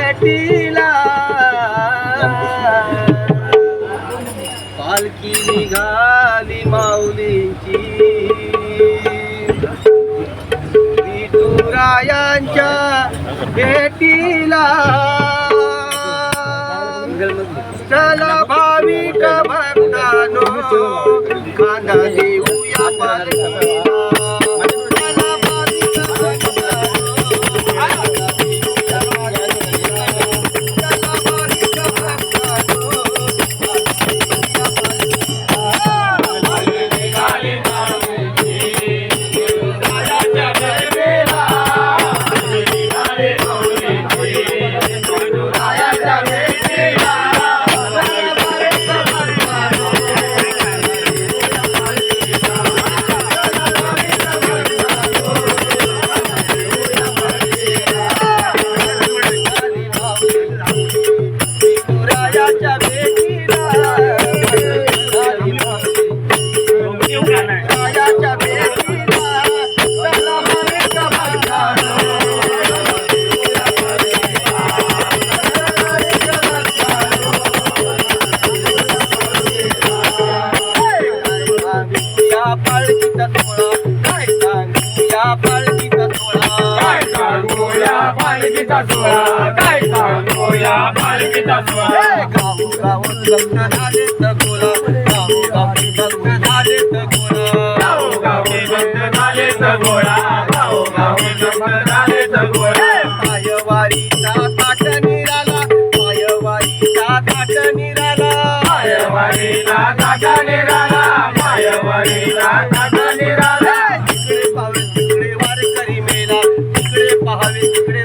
भेटीला पालखी निघाली माऊलींची. विठुरायांच्या भेटीला. चला भाविक भक्तानो कांदा देऊया पालखीला. विठुरायाच्या पालखीचा सोहळा काय सांगूया पालखीचा सोहळा गावोगावात भक्त झालेत गोळा गावोगावी भक्त झालेत गोळा गावोगावी भक्त झालेत गोळा गावोगावी भक्त झालेत गोळा पायवारीचा ताट निराला पायवारीचा ताट निराला. मायवारीला काटा निराला मायवारीला काटा निराला. तिकडे पाहावे तिकडे वारकरी मेला तिकडे पाहावे तिकडे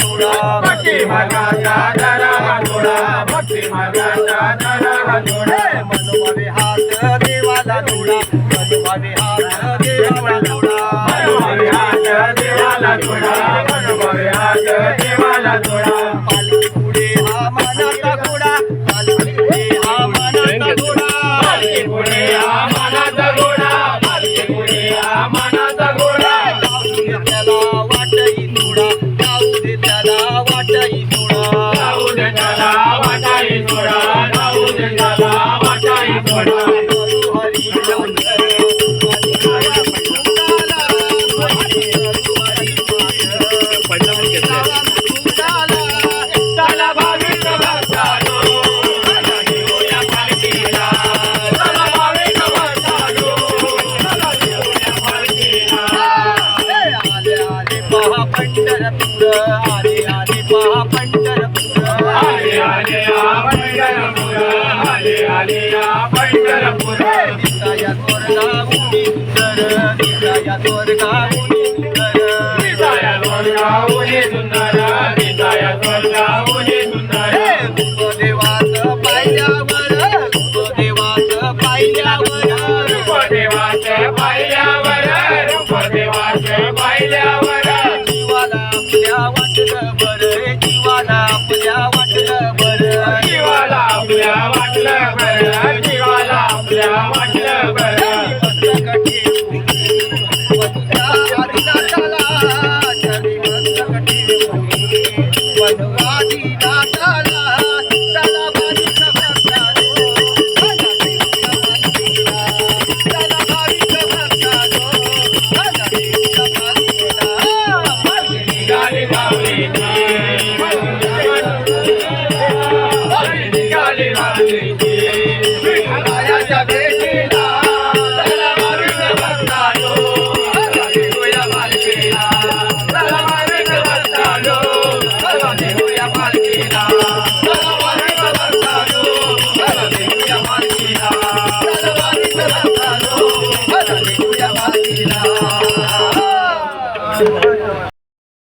थोडा भक्ती मनोभावे हात देवाला जोडा मनोभावे हात देवाला जोडा. मनोभावे हात देवाला जोडा मनोभावे हात देवाला जोडा. वाटाई थोडा करू हरी शंकर, हरी काया पैलवाला, हरी हरी आले आले या पंढरपूर दिसाया स्वर्गाहुनी सुंदर दिसाया स्वर्गाहुनी सुंदर. विसाया स्वर्गाहुनी सुंदर विसाया स्वर्गाहुनी सुंदर. देवाचं पाहिल्यावर देवाचं पाहिल्यावर रूपदेवाचं पाहिल्यावर रूपदेवाचं पाहिल्यावर